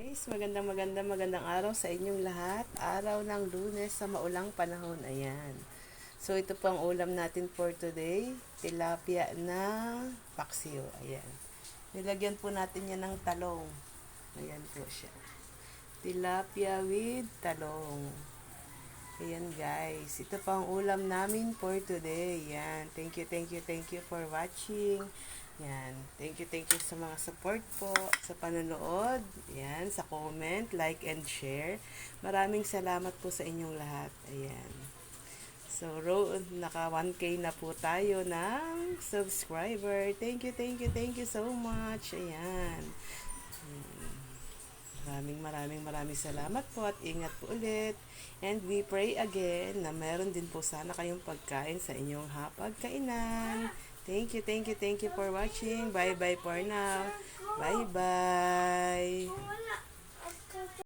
Guys, magandang magandang magandang araw sa inyong lahat. Araw ng lunes sa maulang panahon. Ayan. So, ito po ang ulam natin for today. Tilapia na paksiw. Ayan. Nilagyan po natin yan ng talong. Ayan po siya. Tilapia with talong. Ayan guys. Ito po ang ulam namin for today. Ayan. Thank you, thank you, thank you for watching. Yan. Thank you, thank you sa mga support po, sa panonood, yan, sa comment, like, and share. Maraming salamat po sa inyong lahat. Ayan. So, ro, naka 1K na po tayo ng subscriber. Thank you, thank you, thank you so much. Ayan. Hmm. Maraming maraming maraming salamat po at ingat po ulit. And we pray again na meron din po sana kayong pagkain sa inyong hapagkainan. Thank you, thank you, thank you for watching. Bye-bye for now. Bye-bye.